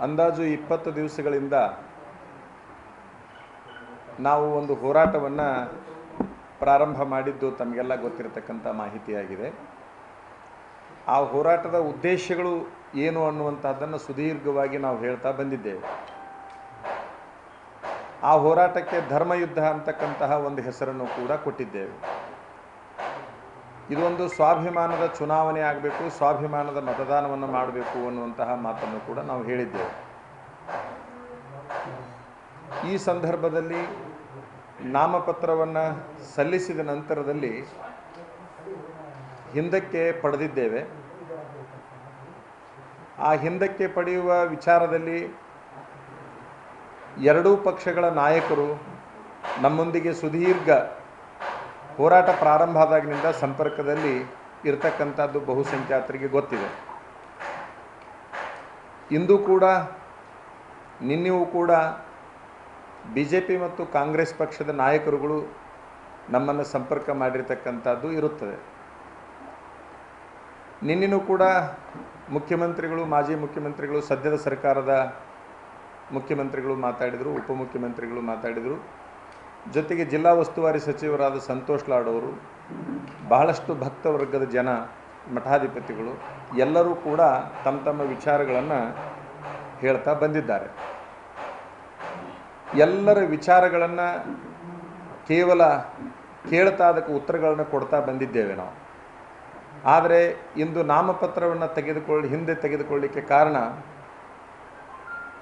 ಅಂದಾಜು ಇಪ್ಪತ್ತು ದಿವಸಗಳಿಂದ ನಾವು ಒಂದು ಹೋರಾಟವನ್ನು ಪ್ರಾರಂಭ ಮಾಡಿದ್ದು ತಮಗೆಲ್ಲ ಗೊತ್ತಿರತಕ್ಕಂಥ ಮಾಹಿತಿಯಾಗಿದೆ. ಆ ಹೋರಾಟದ ಉದ್ದೇಶಗಳು ಏನು ಅನ್ನುವಂಥದ್ದನ್ನು ಸುದೀರ್ಘವಾಗಿ ನಾವು ಹೇಳ್ತಾ ಬಂದಿದ್ದೇವೆ. ಆ ಹೋರಾಟಕ್ಕೆ ಧರ್ಮಯುದ್ಧ ಅಂತಕ್ಕಂತಹ ಒಂದು ಹೆಸರನ್ನು ಕೂಡ ಕೊಟ್ಟಿದ್ದೇವೆ. ಇದೊಂದು ಸ್ವಾಭಿಮಾನದ ಚುನಾವಣೆ ಆಗಬೇಕು, ಸ್ವಾಭಿಮಾನದ ಮತದಾನವನ್ನು ಮಾಡಬೇಕು ಅನ್ನುವಂತಹ ಮಾತನ್ನು ಕೂಡ ನಾವು ಹೇಳಿದ್ದೇವೆ. ಈ ಸಂದರ್ಭದಲ್ಲಿ ನಾಮಪತ್ರವನ್ನು ಸಲ್ಲಿಸಿದ ನಂತರದಲ್ಲಿ ಹಿಂದಕ್ಕೆ ಪಡೆದಿದ್ದೇವೆ. ಆ ಹಿಂದಕ್ಕೆ ಪಡೆಯುವ ವಿಚಾರದಲ್ಲಿ ಎರಡೂ ಪಕ್ಷಗಳ ನಾಯಕರು ನಮ್ಮೊಂದಿಗೆ ಸುದೀರ್ಘ ಹೋರಾಟ ಪ್ರಾರಂಭ ಆದಾಗಿನಿಂದ ಸಂಪರ್ಕದಲ್ಲಿ ಇರತಕ್ಕಂಥದ್ದು ಬಹುಸಂಖ್ಯಾತರಿಗೆ ಗೊತ್ತಿದೆ. ಇಂದು ಕೂಡ ನಿನ್ನೆಯೂ ಕೂಡ ಬಿ ಜೆ ಪಿ ಮತ್ತು ಕಾಂಗ್ರೆಸ್ ಪಕ್ಷದ ನಾಯಕರುಗಳು ನಮ್ಮನ್ನು ಸಂಪರ್ಕ ಮಾಡಿರ್ತಕ್ಕಂಥದ್ದು ಇರುತ್ತದೆ. ನಿನ್ನೂ ಕೂಡ ಮುಖ್ಯಮಂತ್ರಿಗಳು, ಮಾಜಿ ಮುಖ್ಯಮಂತ್ರಿಗಳು, ಸದ್ಯದ ಸರ್ಕಾರದ ಮುಖ್ಯಮಂತ್ರಿಗಳು ಮಾತಾಡಿದರು, ಉಪಮುಖ್ಯಮಂತ್ರಿಗಳು ಮಾತಾಡಿದರು. ಜೊತೆಗೆ ಜಿಲ್ಲಾ ಉಸ್ತುವಾರಿ ಸಚಿವರಾದ ಸಂತೋಷ್ ಲಾಡ್ ಅವರು, ಬಹಳಷ್ಟು ಭಕ್ತ ವರ್ಗದ ಜನ, ಮಠಾಧಿಪತಿಗಳು, ಎಲ್ಲರೂ ಕೂಡ ತಮ್ಮ ತಮ್ಮ ವಿಚಾರಗಳನ್ನು ಹೇಳ್ತಾ ಬಂದಿದ್ದಾರೆ. ಎಲ್ಲರ ವಿಚಾರಗಳನ್ನು ಕೇವಲ ಕೇಳ್ತಾ ಅದಕ್ಕೆ ಉತ್ತರಗಳನ್ನು ಕೊಡ್ತಾ ಬಂದಿದ್ದೇವೆ ನಾವು. ಆದರೆ ಇಂದು ನಾಮಪತ್ರವನ್ನು ತೆಗೆದುಕೊಳ್ಳಿ, ಹಿಂದೆ ತೆಗೆದುಕೊಳ್ಳಿಕ್ಕೆ ಕಾರಣ,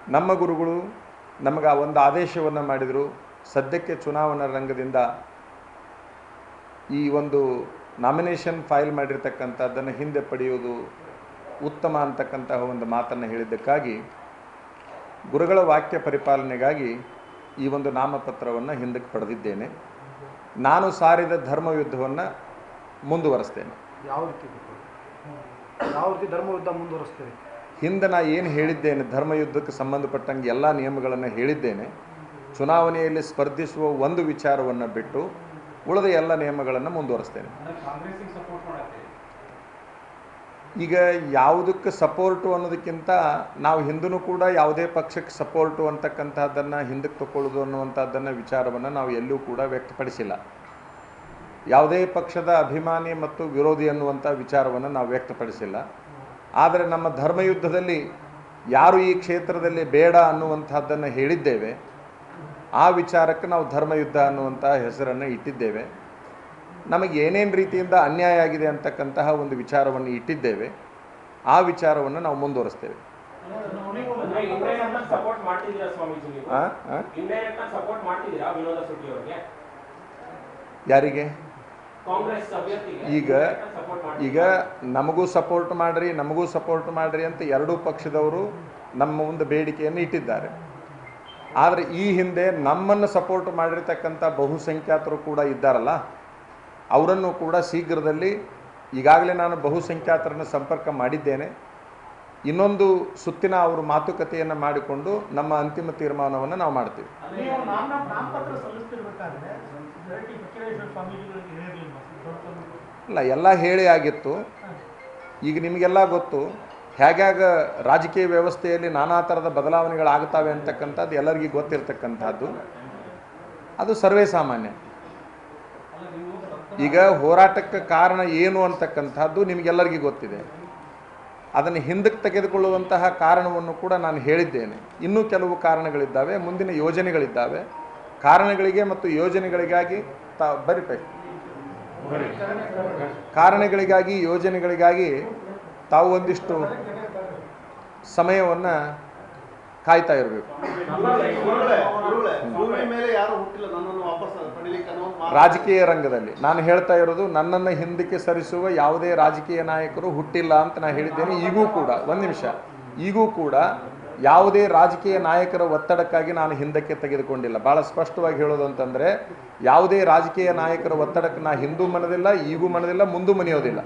ನಮ್ಮ ಗುರುಗಳು ನಮಗೆ ಆ ಒಂದು ಆದೇಶವನ್ನು ಮಾಡಿದರು. ಸದ್ಯಕ್ಕೆ ಚುನಾವಣಾ ರಂಗದಿಂದ ಈ ಒಂದು ನಾಮಿನೇಷನ್ ಫೈಲ್ ಮಾಡಿರ್ತಕ್ಕಂಥದ್ದನ್ನು ಹಿಂದೆ ಪಡೆಯುವುದು ಉತ್ತಮ ಅಂತಕ್ಕಂತಹ ಒಂದು ಮಾತನ್ನು ಹೇಳಿದ್ದಕ್ಕಾಗಿ ಗುರುಗಳ ವಾಕ್ಯ ಪರಿಪಾಲನೆಗಾಗಿ ಈ ಒಂದು ನಾಮಪತ್ರವನ್ನು ಹಿಂದಕ್ಕೆ ಪಡೆದಿದ್ದೇನೆ. ನಾನು ಸಾರಿದ ಧರ್ಮ ಯುದ್ಧವನ್ನು ಮುಂದುವರಿಸ್ತೇನೆ. ಯಾವ ರೀತಿ ಯಾವ ರೀತಿ ಧರ್ಮಯುದ್ಧ ಮುಂದುವರಿಸ್ತೇನೆ ಹಿಂದೆ ನಾ ಏನು ಹೇಳಿದ್ದೇನೆ ಧರ್ಮಯುದ್ಧಕ್ಕೆ ಸಂಬಂಧಪಟ್ಟಂಗೆ ಎಲ್ಲ ನಿಯಮಗಳನ್ನು ಹೇಳಿದ್ದೇನೆ. ಚುನಾವಣೆಯಲ್ಲಿ ಸ್ಪರ್ಧಿಸುವ ಒಂದು ವಿಚಾರವನ್ನು ಬಿಟ್ಟು ಉಳಿದ ಎಲ್ಲ ನಿಯಮಗಳನ್ನು ಮುಂದುವರಿಸ್ತೇನೆ. ಈಗ ಯಾವುದಕ್ಕೆ ಸಪೋರ್ಟು ಅನ್ನೋದಕ್ಕಿಂತ ನಾವು ಹಿಂದೂ ಕೂಡ ಯಾವುದೇ ಪಕ್ಷಕ್ಕೆ ಸಪೋರ್ಟು ಅಂತಕ್ಕಂಥದ್ದನ್ನು ಹಿಂದಕ್ಕೆ ತಗೊಳ್ಳೋದು ಅನ್ನುವಂಥದ್ದನ್ನು ವಿಚಾರವನ್ನು ನಾವು ಎಲ್ಲೂ ಕೂಡ ವ್ಯಕ್ತಪಡಿಸಿಲ್ಲ. ಯಾವುದೇ ಪಕ್ಷದ ಅಭಿಮಾನಿ ಮತ್ತು ವಿರೋಧಿ ಅನ್ನುವಂಥ ವಿಚಾರವನ್ನು ನಾವು ವ್ಯಕ್ತಪಡಿಸಿಲ್ಲ. ಆದರೆ ನಮ್ಮ ಧರ್ಮಯುದ್ಧದಲ್ಲಿ ಯಾರು ಈ ಕ್ಷೇತ್ರದಲ್ಲಿ ಬೇಡ ಅನ್ನುವಂಥದ್ದನ್ನು ಹೇಳಿದ್ದೇವೆ. ಆ ವಿಚಾರಕ್ಕೆ ನಾವು ಧರ್ಮಯುದ್ಧ ಅನ್ನುವಂತಹ ಹೆಸರನ್ನು ಇಟ್ಟಿದ್ದೇವೆ. ನಮಗೆ ಏನೇನು ರೀತಿಯಿಂದ ಅನ್ಯಾಯ ಆಗಿದೆ ಅಂತಕ್ಕಂತಹ ಒಂದು ವಿಚಾರವನ್ನು ಇಟ್ಟಿದ್ದೇವೆ. ಆ ವಿಚಾರವನ್ನು ನಾವು ಮುಂದುವರಿಸ್ತೇವೆ. ಯಾರಿಗೆ? ಈಗ ಈಗ ನಮಗೂ ಸಪೋರ್ಟ್ ಮಾಡ್ರಿ ನಮಗೂ ಸಪೋರ್ಟ್ ಮಾಡ್ರಿ ಅಂತ ಎರಡೂ ಪಕ್ಷದವರು ನಮ್ಮ ಒಂದು ಬೇಡಿಕೆಯನ್ನು ಇಟ್ಟಿದ್ದಾರೆ. ಆದರೆ ಈ ಹಿಂದೆ ನಮ್ಮನ್ನು ಸಪೋರ್ಟ್ ಮಾಡಿರ್ತಕ್ಕಂಥ ಬಹುಸಂಖ್ಯಾತರು ಕೂಡ ಇದ್ದಾರಲ್ಲ ಅವರನ್ನು ಕೂಡ ಶೀಘ್ರದಲ್ಲಿ ಈಗಾಗಲೇ ನಾನು ಬಹುಸಂಖ್ಯಾತರನ್ನು ಸಂಪರ್ಕ ಮಾಡಿದ್ದೇನೆ. ಇನ್ನೊಂದು ಸುತ್ತಿನ ಅವರು ಮಾತುಕತೆಯನ್ನು ಮಾಡಿಕೊಂಡು ನಮ್ಮ ಅಂತಿಮ ತೀರ್ಮಾನವನ್ನು ನಾವು ಮಾಡ್ತೀವಿ. ಅಲ್ಲ ಎಲ್ಲ ಹೇಳಿ ಆಗಿತ್ತು. ಈಗ ನಿಮಗೆಲ್ಲ ಗೊತ್ತು ಹೇಗ್ಯಾಗ ರಾಜಕೀಯ ವ್ಯವಸ್ಥೆಯಲ್ಲಿ ನಾನಾ ಥರದ ಬದಲಾವಣೆಗಳಾಗ್ತವೆ ಅಂತಕ್ಕಂಥದ್ದು ಎಲ್ಲರಿಗೂ ಗೊತ್ತಿರ್ತಕ್ಕಂಥದ್ದು. ಅದು ಸರ್ವೇ ಸಾಮಾನ್ಯ. ಈಗ ಹೋರಾಟಕ್ಕೆ ಕಾರಣ ಏನು ಅಂತಕ್ಕಂಥದ್ದು ನಿಮಗೆಲ್ಲರಿಗೂ ಗೊತ್ತಿದೆ. ಅದನ್ನು ಹಿಂದಕ್ಕೆ ತೆಗೆದುಕೊಳ್ಳುವಂತಹ ಕಾರಣವನ್ನು ಕೂಡ ನಾನು ಹೇಳಿದ್ದೇನೆ. ಇನ್ನೂ ಕೆಲವು ಕಾರಣಗಳಿದ್ದಾವೆ, ಮುಂದಿನ ಯೋಜನೆಗಳಿದ್ದಾವೆ. ಕಾರಣಗಳಿಗೆ ಮತ್ತು ಯೋಜನೆಗಳಿಗಾಗಿ ತಾ ಬರಿಬೇಕು ಕಾರಣಗಳಿಗಾಗಿ, ಯೋಜನೆಗಳಿಗಾಗಿ ತಾವು ಒಂದಿಷ್ಟು ಸಮಯವನ್ನು ಕಾಯ್ತಾ ಇರಬೇಕು. ರಾಜಕೀಯ ರಂಗದಲ್ಲಿ ನಾನು ಹೇಳ್ತಾ ಇರೋದು ನನ್ನನ್ನು ಹಿಂದಕ್ಕೆ ಸರಿಸುವ ಯಾವುದೇ ರಾಜಕೀಯ ನಾಯಕರು ಹುಟ್ಟಿಲ್ಲ ಅಂತ ನಾನು ಹೇಳಿದ್ದೇನೆ. ಈಗೂ ಕೂಡ, ಒಂದು ನಿಮಿಷ. ಈಗೂ ಕೂಡ ಯಾವುದೇ ರಾಜಕೀಯ ನಾಯಕರ ಒತ್ತಡಕ್ಕಾಗಿ ನಾನು ಹಿಂದಕ್ಕೆ ತೆಗೆದುಕೊಂಡಿಲ್ಲ. ಭಾಳ ಸ್ಪಷ್ಟವಾಗಿ ಹೇಳೋದು ಅಂತಂದರೆ ಯಾವುದೇ ರಾಜಕೀಯ ನಾಯಕರ ಒತ್ತಡಕ್ಕೆ ನಾನು ಹಿಂದೂ ಮನದಿಲ್ಲ, ಈಗೂ ಮನದಿಲ್ಲ, ಮುಂದೂ ಮನೆಯೋದಿಲ್ಲ.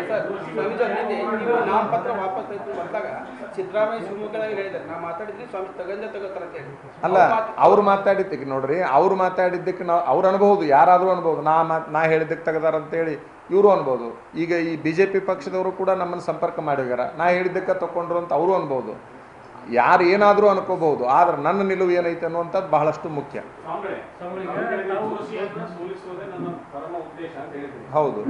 ನೀವು ನಾಮಪತ್ರ ವಾಪಸ್ ತೆಗೆದು ಬಂದಾಗ ಸಿದ್ದರಾಮಯ್ಯ ಶಿವಮೊಗ್ಗದಾಗ ಹೇಳಿದ್ದಾರೆ. ನಾ ಮಾತಾಡಿದ್ರೆ ಸ್ವಾಮಿ ತಗಂದೆ ತಗೋತಾರ ಅಂತ ಹೇಳಿ ಅಲ್ಲ ಅವ್ರು ಮಾತಾಡಿದ್ದಕ್ಕೆ ನೋಡ್ರಿ ಅವ್ರು ಮಾತಾಡಿದ್ದಕ್ಕೆ ನಾವು ಅವ್ರು ಅನ್ಬಹುದು ಯಾರಾದರೂ ಅನ್ಬಹುದು ನಾ ಮಾತು ನಾ ಹೇಳಿದ್ದಕ್ಕೆ ತೆಗದಾರ ಅಂತೇಳಿ ಇವರು ಅನ್ಬೋದು ಈಗ ಈ ಬಿ ಜೆ ಪಿ ಪಕ್ಷದವರು ಕೂಡ ನಮ್ಮನ್ನು ಸಂಪರ್ಕ ಮಾಡಿದಾರ ನಾ ಹೇಳಿದ್ದಕ್ಕೆ ತಕೊಂಡ್ರು ಅಂತ ಅವರು ಅನ್ಬೋದು ಯಾರು ಏನಾದರೂ ಅನ್ಕೋಬಹುದು ಆದ್ರೆ ನನ್ನ ನಿಲುವು ಏನೈತೆ ಅನ್ನುವಂಥದ್ದು ಬಹಳಷ್ಟು ಮುಖ್ಯ. ಹೌದು.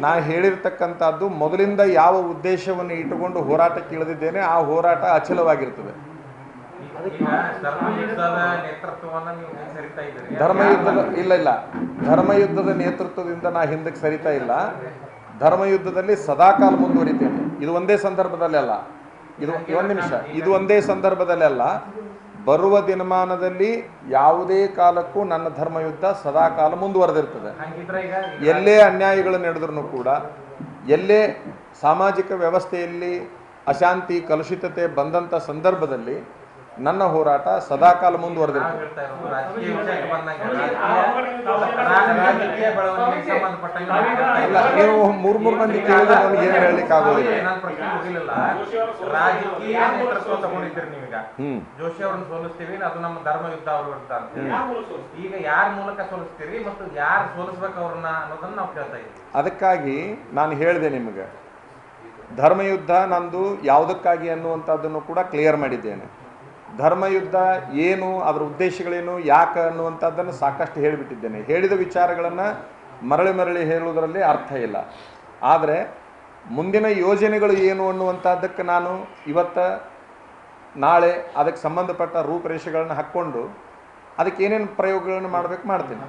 ನಾ ಹೇಳಿರ್ತಕ್ಕಂಥದ್ದು ಮೊದಲಿಂದ ಯಾವ ಉದ್ದೇಶವನ್ನು ಇಟ್ಟುಕೊಂಡು ಹೋರಾಟಕ್ಕೆ ಇಳಿದಿದ್ದೇನೆ ಆ ಹೋರಾಟ ಅಚಲವಾಗಿರ್ತದೆ. ಧರ್ಮಯುದ್ಧದ ಇಲ್ಲ ಇಲ್ಲ. ಧರ್ಮಯುದ್ಧದ ನೇತೃತ್ವದಿಂದ ನಾ ಹಿಂದಕ್ಕೆ ಸರಿತಾ ಇಲ್ಲ. ಧರ್ಮಯುದ್ಧದಲ್ಲಿ ಸದಾಕಾಲ ಮುಂದುವರಿತೇನೆ. ಇದು ಒಂದೇ ಸಂದರ್ಭದಲ್ಲಿ ಅಲ್ಲ. ಇದು ಒಂದು ನಿಮಿಷ. ಇದು ಒಂದೇ ಸಂದರ್ಭದಲ್ಲಿ ಅಲ್ಲ. ಬರುವ ದಿನಮಾನದಲ್ಲಿ ಯಾವುದೇ ಕಾಲಕ್ಕೂ ನನ್ನ ಧರ್ಮಯುದ್ಧ ಸದಾಕಾಲ ಮುಂದುವರೆದಿರ್ತದೆ. ಎಲ್ಲೇ ಅನ್ಯಾಯಗಳು ನಡೆದ್ರೂ ಕೂಡ ಎಲ್ಲೇ ಸಾಮಾಜಿಕ ವ್ಯವಸ್ಥೆಯಲ್ಲಿ ಅಶಾಂತಿ ಕಲುಷಿತತೆ ಬಂದಂಥ ಸಂದರ್ಭದಲ್ಲಿ ನನ್ನ ಹೋರಾಟ ಸದಾಕಾಲ ಮುಂದುವರೆದಿರುತ್ತೆ. ಇಲ್ಲ, ನೀವು ಮೂರ್ ಮೂರ್ ಮಂದಿ ಕೇಳಿದ್ರೆ ನಮ್ಗೆ ಏನ್ ಹೇಳಲಿಕ್ಕೆ ಆಗೋದಿಲ್ಲ. ರಾಜಕೀಯ ನೇತೃತ್ವ ತಗೊಂಡಿದ್ದೀರಿ ನೀವೀಗ ಜೋಶಿ ಅವ್ರನ್ನ ಸೋಲಿಸ್ತೀವಿ ಅದು ನಮ್ಮ ಧರ್ಮ ಯುದ್ಧ ಅವ್ರ ಅಂತ? ಈಗ ಯಾರ ಮೂಲಕ ಸೋಲಿಸ್ತೀರಿ ಮತ್ತು ಯಾರು ಸೋಲಿಸ್ಬೇಕು ಅವ್ರನ್ನ ಅನ್ನೋದನ್ನ ನಾವು ಕೇಳ್ತಾ ಇದ್ದೀವಿ ಅದಕ್ಕಾಗಿ ನಾನು ಹೇಳಿದೆ ನಿಮಗೆ, ಧರ್ಮಯುದ್ಧ ನಂದು ಯಾವುದಕ್ಕಾಗಿ ಅನ್ನುವಂಥದ್ದನ್ನು ಕೂಡ ಕ್ಲಿಯರ್ ಮಾಡಿದ್ದೇನೆ. ಧರ್ಮಯುದ್ಧ ಏನು ಅದರ ಉದ್ದೇಶಗಳೇನು ಯಾಕೆ ಅನ್ನುವಂಥದ್ದನ್ನು ಸಾಕಷ್ಟು ಹೇಳಿಬಿಟ್ಟಿದ್ದೇನೆ. ಹೇಳಿದ ವಿಚಾರಗಳನ್ನು ಮರಳಿ ಮರಳಿ ಹೇಳುವುದರಲ್ಲಿ ಅರ್ಥ ಇಲ್ಲ. ಆದರೆ ಮುಂದಿನ ಯೋಜನೆಗಳು ಏನು ಅನ್ನುವಂಥದ್ದಕ್ಕೆ ನಾನು ಇವತ್ತ ನಾಳೆ ಅದಕ್ಕೆ ಸಂಬಂಧಪಟ್ಟ ರೂಪರೇಷೆಗಳನ್ನು ಹಾಕ್ಕೊಂಡು ಅದಕ್ಕೆ ಏನೇನು ಪ್ರಯೋಗಗಳನ್ನು ಮಾಡಬೇಕು ಮಾಡ್ತೀನಿ.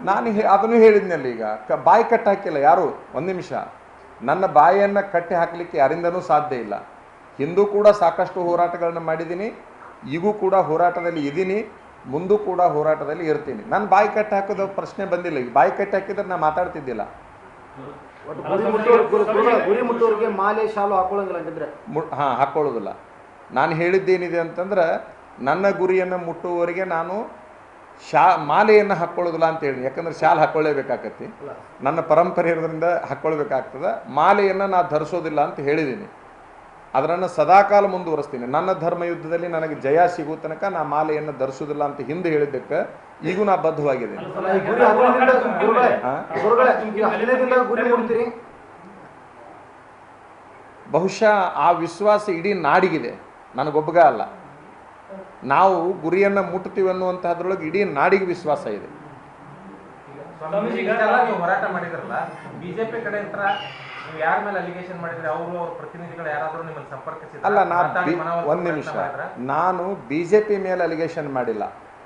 ನಾನು ಅದನ್ನು ಹೇಳಿದ್ನಲ್ಲ ಈಗ. ಬಾಯಿ ಕಟ್ಟಾಕಿಲ್ಲ ಯಾರು? ಒಂದು ನಿಮಿಷ. ನನ್ನ ಬಾಯಿಯನ್ನು ಕಟ್ಟಿ ಹಾಕಲಿಕ್ಕೆ ಯಾರಿಂದನೂ ಸಾಧ್ಯ ಇಲ್ಲ. ಹಿಂದೂ ಕೂಡ ಸಾಕಷ್ಟು ಹೋರಾಟಗಳನ್ನು ಮಾಡಿದ್ದೀನಿ ಈಗೂ ಕೂಡ ಹೋರಾಟದಲ್ಲಿ ಇದ್ದೀನಿ ಮುಂದೂ ಕೂಡ ಹೋರಾಟದಲ್ಲಿ ಇರ್ತೀನಿ. ನಾನು ಬಾಯಿ ಕಟ್ಟಿ ಹಾಕೋದು ಪ್ರಶ್ನೆ ಬಂದಿಲ್ಲ. ಈಗ ಬಾಯಿ ಕಟ್ಟಿ ಹಾಕಿದ್ರೆ ನಾನು ಮಾತಾಡ್ತಿದ್ದಿಲ್ಲ. ಮಾಲೆ ಶಾಲು ಹಾಂ ಹಾಕೊಳ್ಳೋದಿಲ್ಲ. ನಾನು ಹೇಳಿದ್ದೇನಿದೆ ಅಂತಂದ್ರೆ ನನ್ನ ಗುರಿಯನ್ನು ಮುಟ್ಟುವವರಿಗೆ ನಾನು ಶಾ ಮಾಲೆಯನ್ನು ಹಾಕ್ಕೊಳ್ಳೋದಿಲ್ಲ ಅಂತ ಹೇಳಿ ಯಾಕಂದ್ರೆ ಶಾಲ್ ಹಾಕ್ಕೊಳ್ಳೇಬೇಕಾಗತ್ತೆ ನನ್ನ ಪರಂಪರೆ ಇರೋದ್ರಿಂದ ಹಾಕ್ಕೊಳ್ಬೇಕಾಗ್ತದೆ ಮಾಲೆಯನ್ನು ನಾನು ಧರಿಸೋದಿಲ್ಲ ಅಂತ ಹೇಳಿದ್ದೀನಿ ಅದನ್ನು ಸದಾಕಾಲ ಮುಂದುವರಿಸ್ತೀನಿ. ನನ್ನ ಧರ್ಮ ಯುದ್ಧದಲ್ಲಿ ನನಗೆ ಜಯ ಸಿಗೋ ತನಕ ನಾ ಮಾಲೆಯನ್ನು ಧರಿಸೋದಿಲ್ಲ ಅಂತ ಹಿಂದೆ ಹೇಳಿದ್ದಕ್ಕೆ ಈಗೂ ನಾ ಬದ್ಧವಾಗಿದ್ದೀನಿ. ಬಹುಶಃ ಆ ವಿಶ್ವಾಸ ಇಡೀ ನಾಡಿಗಿದೆ. ನನಗೊಬ್ಬಗ ಅಲ್ಲ. ನಾವು ಗುರಿಯನ್ನ ಮುಟ್ತೀವಿ ಅನ್ನುವಂತಹದ್ರೊಳಗೆ ಇಡೀ ನಾಡಿಗೆ ವಿಶ್ವಾಸ ಇದೆ. ಹೋರಾಟ ಮಾಡಿದ್ರಲ್ಲ ಬಿಜೆಪಿ ಕಡೆ ನೀವು ಯಾರ ಮೇಲೆ ಅಲಿಗೇಷನ್ ಮಾಡಿದ್ರಿ ಅವರು ಅವ್ರ ಪ್ರತಿನಿಧಿಗಳು ಯಾರಾದ್ರೂ ನಿಮ್ಮನ್ನ ಸಂಪರ್ಕಿಸಿದ್ರ? ಅಲ್ಲ ನಾನು ಮಾತಾಡಿ ಬಿ- ಒಂದ್ ನಿಮಿಷ. ನಾನು ಬಿಜೆಪಿ ಮೇಲೆ ಅಲಿಗೇಷನ್ ಮಾಡಿಲ್ಲ.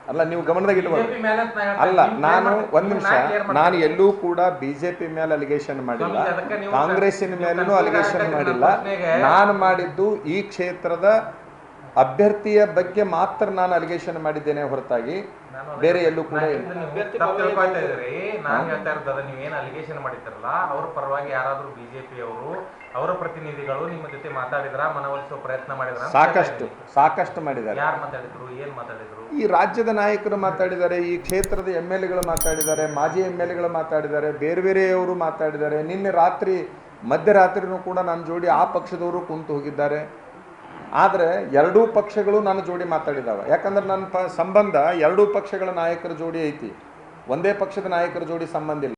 ಅಲ್ಲ ನೀವು ಗಮನದಾಗ ಇಟ್ಕೊಳ್ಳಿ. BJP ಮೇಲೆ ಅಂತ ನಾ ಹೇಳ್ತಾ ಅಲ್ಲ ನಾನು ಒಂದ್ ನಿಮಿಷ. ನಾನು ಎಲ್ಲೂ ಕೂಡ ಬಿಜೆಪಿ ಮೇಲೆ ಅಲಿಗೇಷನ್ ಮಾಡಿಲ್ಲ. ಕಾಂಗ್ರೆಸ್ ಕಾಂಗ್ರೆಸ್ಸಿನ ಮೇಲೂ ಅಲಿಗೇಷನ್ ಮಾಡಿಲ್ಲ. ನಾನು ಮಾಡಿದ್ದು ಈ ಕ್ಷೇತ್ರದ ಅಭ್ಯರ್ಥಿಯ ಬಗ್ಗೆ ಮಾತ್ರ ನಾನು ಅಲಿಗೇಷನ್ ಮಾಡಿದ್ದೇನೆ ಹೊರತಾಗಿ. ಬೇರೆ ಎಲ್ಲೂ ಕೂಡ ನಾ ಇಲ್ಲ. ತಪ್ಪು ತಿಳ್ಕೊಳ್ತಾ ಇದ್ದೀರಿ. ನಾನು ಹೇಳ್ತಾ ಇರೋದು ಅದು ನೀವೇನು ಅಲಿಗೇಷನ್ ಮಾಡಿದ್ರಲ್ಲ ಅವ್ರ ಪರವಾಗಿ ಯಾರಾದ್ರೂ ಬಿಜೆಪಿ ಅವರು ಅವರ ಪ್ರತಿನಿಧಿಗಳು ನಿಮ್ಮ ಜೊತೆ ಮಾತಾಡಿದ್ರ ಮನವೊಲಿಸುವ ಪ್ರಯತ್ನ ಮಾಡಿದ್ರ ಸಾಕಷ್ಟು ಸಾಕಷ್ಟು ಮಾಡಿದ್ದಾರೆ. ಯಾರು ಮಾತಾಡಿದ್ರು ಏನ್ ಮಾತಾಡಿದ್ರು? ಈ ರಾಜ್ಯದ ನಾಯಕರು ಮಾತಾಡಿದ್ದಾರೆ ಈ ಕ್ಷೇತ್ರದ ಎಂ ಎಲ್ ಎಗಳು ಮಾತಾಡಿದ್ದಾರೆ ಮಾಜಿ ಎಂ ಎಲ್ ಎಗಳು ಮಾತಾಡಿದ್ದಾರೆ ಬೇರೆ ಬೇರೆಯವರು ಮಾತಾಡಿದ್ದಾರೆ. ನಿನ್ನೆ ರಾತ್ರಿ ಮಧ್ಯರಾತ್ರಿನೂ ಕೂಡ ನನ್ನ ಜೋಡಿ ಆ ಪಕ್ಷದವರು ಕುಂತು ಹೋಗಿದ್ದಾರೆ. ಆದರೆ ಎರಡೂ ಪಕ್ಷಗಳು ನನ್ನ ಜೋಡಿ ಮಾತಾಡಿದಾವೆ. ಯಾಕಂದ್ರೆ ನನ್ನ ಸಂಬಂಧ ಎರಡೂ ಪಕ್ಷಗಳ ನಾಯಕರ ಜೋಡಿ ಐತಿ. ಒಂದೇ ಪಕ್ಷದ ನಾಯಕರ ಜೋಡಿ ಸಂಬಂಧ ಇಲ್ಲ.